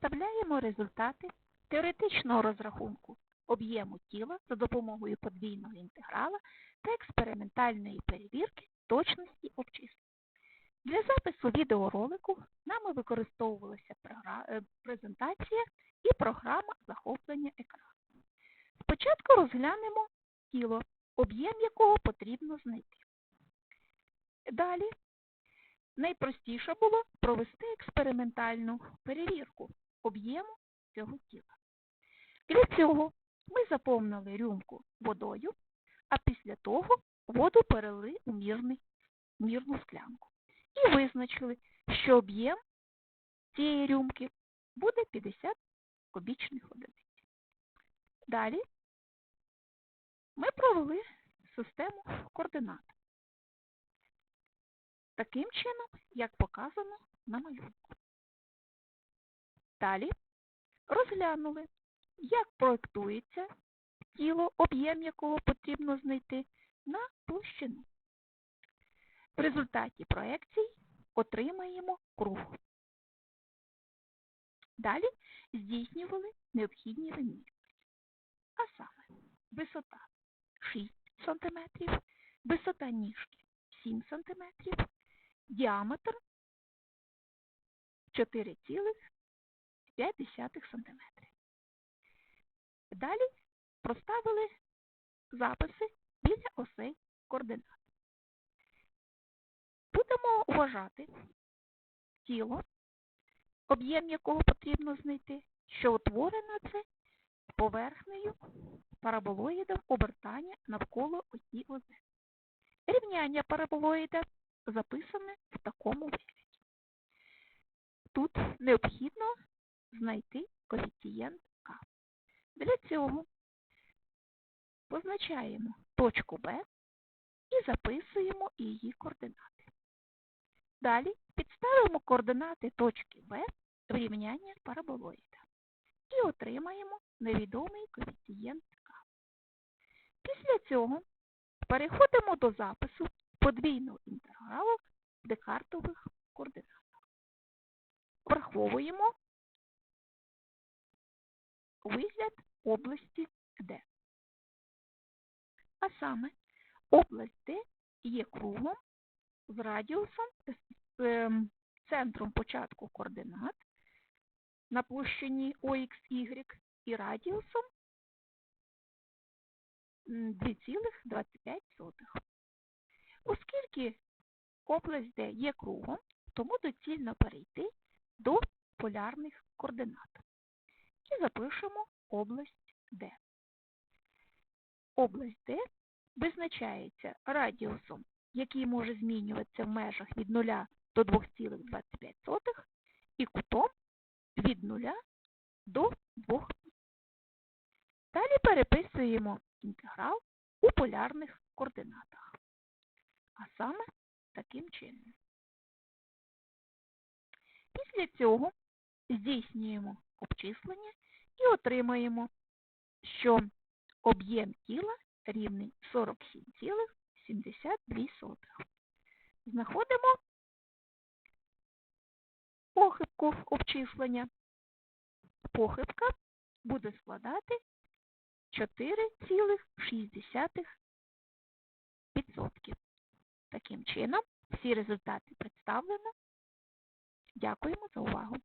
Підставляємо результати теоретичного розрахунку об'єму тіла за допомогою подвійного інтеграла та експериментальної перевірки точності обчислень. Для запису відеоролику нами використовувалася е, презентація і програма захоплення екрану. Спочатку розглянемо тіло, об'єм якого потрібно знайти. Далі найпростіше було провести експериментальну перевірку об'єму цього тіла. Для цього ми заповнили рюмку водою, а після того воду перелили у мірний, мірну склянку і визначили, що об'єм цієї рюмки буде 50 кубічних одиниць. Далі ми провели систему координат. Таким чином, як показано на малюнку. Далі розглянули, як проєктується тіло, об'єм якого потрібно знайти на площину. В результаті проекцій отримаємо круг. Далі здійснювали необхідні вимірювання. А саме висота 6 см, висота ніжки 7 см, діаметр 4,5 см. Далі проставили записи біля осей координат. Будемо вважати тіло, об'єм якого потрібно знайти, що утворено це поверхнею параболоїда обертання навколо осі ОЗ. Рівняння параболоїда записане в такому вигляді. Тут необхідно знайти коефіцієнт К. Для цього позначаємо точку Б і записуємо її координати. Далі підставимо координати точки Б в рівняння параболоїда і отримаємо невідомий коефіцієнт К. Після цього переходимо до запису подвійного інтегралу декартових координат. Враховуємо вигляд області Д. А саме область Д є кругом з радіусом ем, центром початку координат на площині OXY і радіусом 2,25. Оскільки область Д є кругом, тому доцільно перейти до полярних координат. І запишемо область Д. Область Д визначається радіусом, який може змінюватися в межах від 0 до 2,25 і кутом від 0 до 2. Далі переписуємо інтеграл у полярних координатах. А саме таким чином. Після цього здійснюємо обчислення і отримаємо, що об'єм тіла рівний 47,72. Знаходимо похибку обчислення. Похибка буде складати 4,6%. Таким чином, всі результати представлено. Дякуємо за увагу.